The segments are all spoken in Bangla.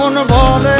মন বলে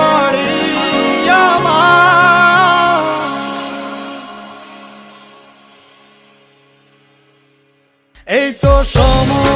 এই তো সময়